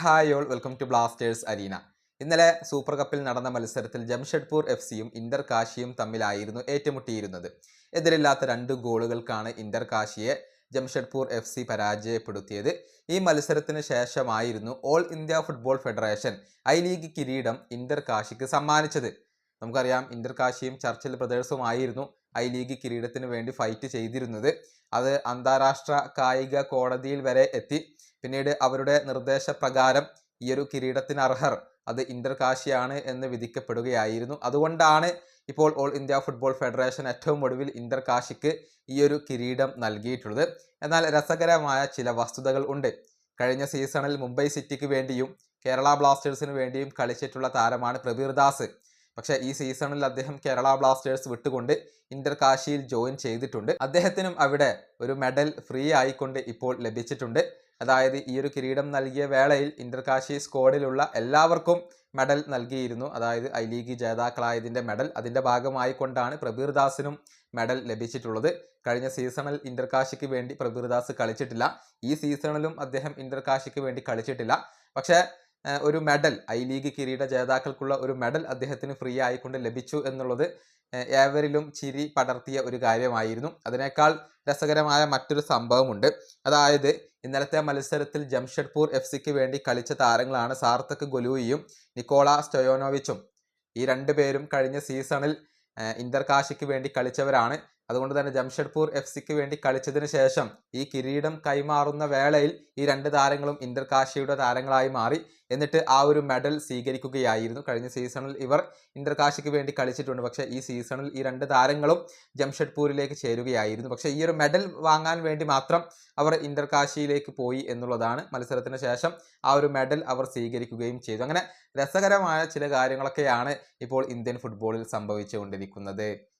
Hi all welcome to Blasters arena ഇന്നലെ super കപ്പിൽ നടന്ന മത്സരത്തിൽ ജംഷഡ്പൂർ എഫ് സിയും ഇന്റർ കാശിയും തമ്മിലായിരുന്നു ഏറ്റുമുട്ടിയിരുന്നത്. എതിരില്ലാത്ത രണ്ട് ഗോളുകൾക്കാണ് ഇന്റർ കാശിയെ ജംഷഡ്പൂർ എഫ് സി പരാജയപ്പെടുത്തിയത്. ഈ മത്സരത്തിന് ശേഷമായിരുന്നു all India football federation I league കിരീടം ഇന്റർ കാശിക്ക് സമ്മാനിച്ചത്. നമുക്കറിയാം ഇന്റർ കാശിയും ചർച്ചിൽ ബ്രദേഴ്സുമായിരുന്നു ഐ ലീഗ് കിരീടത്തിന് വേണ്ടി ഫൈറ്റ് ചെയ്തിരുന്നത്. അത് അന്താരാഷ്ട്ര കായിക കോടതിയിൽ വരെ എത്തി. പിന്നീട് അവരുടെ നിർദ്ദേശപ്രകാരം ഈ ഒരു കിരീടത്തിന് അർഹർ അത് ഇന്റർ കാശിയാണ് എന്ന് വിധിക്കപ്പെടുകയായിരുന്നു. അതുകൊണ്ടാണ് ഇപ്പോൾ ഓൾ ഇന്ത്യ ഫുട്ബോൾ ഫെഡറേഷൻ ഏറ്റവും ഒടുവിൽ ഇന്റർ കാശിക്ക് ഈ ഒരു കിരീടം നൽകിയിട്ടുള്ളത്. എന്നാൽ രസകരമായ ചില വസ്തുതകൾ ഉണ്ട്. കഴിഞ്ഞ സീസണിൽ മുംബൈ സിറ്റിക്ക് വേണ്ടിയും കേരള ബ്ലാസ്റ്റേഴ്സിന് വേണ്ടിയും കളിച്ചിട്ടുള്ള താരമാണ് പ്രബീർ ദാസ്. പക്ഷേ ഈ സീസണിൽ അദ്ദേഹം കേരള ബ്ലാസ്റ്റേഴ്സ് വിട്ടുകൊണ്ട് ഇന്റർ കാശിയിൽ ജോയിൻ ചെയ്തിട്ടുണ്ട്. അദ്ദേഹത്തിനും അവിടെ ഒരു മെഡൽ ഫ്രീ ആയിക്കൊണ്ട് ഇപ്പോൾ ലഭിച്ചിട്ടുണ്ട്. അതായത് ഈ ഒരു കിരീടം നൽകിയ വേളയിൽ ഇന്റർ കാശി സ്ക്വാഡിലുള്ള എല്ലാവർക്കും മെഡൽ നൽകിയിരുന്നു. അതായത് ഐ ലീഗ് ജേതാക്കളായതിന്റെ മെഡൽ. അതിന്റെ ഭാഗമായി കൊണ്ടാണ് പ്രബീർ ദാസിനും മെഡൽ ലഭിച്ചിട്ടുള്ളത്. കഴിഞ്ഞ സീസണിൽ ഇന്റർ കാശിക്ക് വേണ്ടി പ്രബീർ ദാസ് കളിച്ചിട്ടില്ല. ഈ സീസണിലും അദ്ദേഹം ഇന്റർ കാശിക്ക് വേണ്ടി കളിച്ചിട്ടില്ല. പക്ഷേ ഒരു മെഡൽ. ഐ ലീഗ് കിരീട ജേതാക്കൾക്കുള്ള ഒരു മെഡൽ അദ്ദേഹത്തിന് ഫ്രീ ആയിക്കൊണ്ട് ലഭിച്ചു എന്നുള്ളത് ഏവരിലും ചിരി പടർത്തിയ ഒരു കാര്യമായിരുന്നു. അതിനേക്കാൾ രസകരമായ മറ്റൊരു സംഭവമുണ്ട്. അതായത് ഇന്നലത്തെ മത്സരത്തിൽ ജംഷഡ്പൂർ എഫ് സിക്ക് വേണ്ടി കളിച്ച താരങ്ങളാണ് സാർത്തക് ഗൊലൂയിയും നിക്കോള സ്റ്റൊയോനോവിച്ചും. ഈ രണ്ടു പേരും കഴിഞ്ഞ സീസണിൽ ഇന്റർ കാശിക്ക് വേണ്ടി കളിച്ചവരാണ്. അതുകൊണ്ട് തന്നെ ജംഷഡ്പൂർ എഫ് സിക്ക് വേണ്ടി കളിച്ചതിന് ശേഷം ഈ കിരീടം കൈമാറുന്ന വേളയിൽ ഈ രണ്ട് താരങ്ങളും ഇന്റർ കാശിയുടെ താരങ്ങളായി മാറി. എന്നിട്ട് ആ ഒരു മെഡൽ സ്വീകരിക്കുകയായിരുന്നു. കഴിഞ്ഞ സീസണിൽ ഇവർ ഇന്റർ കാശിക്ക് വേണ്ടി കളിച്ചിട്ടുണ്ട്. പക്ഷേ ഈ സീസണിൽ ഈ രണ്ട് താരങ്ങളും ജംഷഡ്പൂരിലേക്ക് ചേരുകയായിരുന്നു. പക്ഷേ ഈ ഒരു മെഡൽ വാങ്ങാൻ വേണ്ടി മാത്രം അവർ ഇന്റർ കാശിയിലേക്ക് പോയി എന്നുള്ളതാണ് മത്സരത്തിന് ശേഷം ആ ഒരു മെഡൽ അവർ സ്വീകരിക്കുകയും ചെയ്തു. അങ്ങനെ രസകരമായ ചില കാര്യങ്ങളൊക്കെയാണ് ഇപ്പോൾ ഇന്ത്യൻ ഫുട്ബോളിൽ സംഭവിച്ചുകൊണ്ടിരിക്കുന്നത്.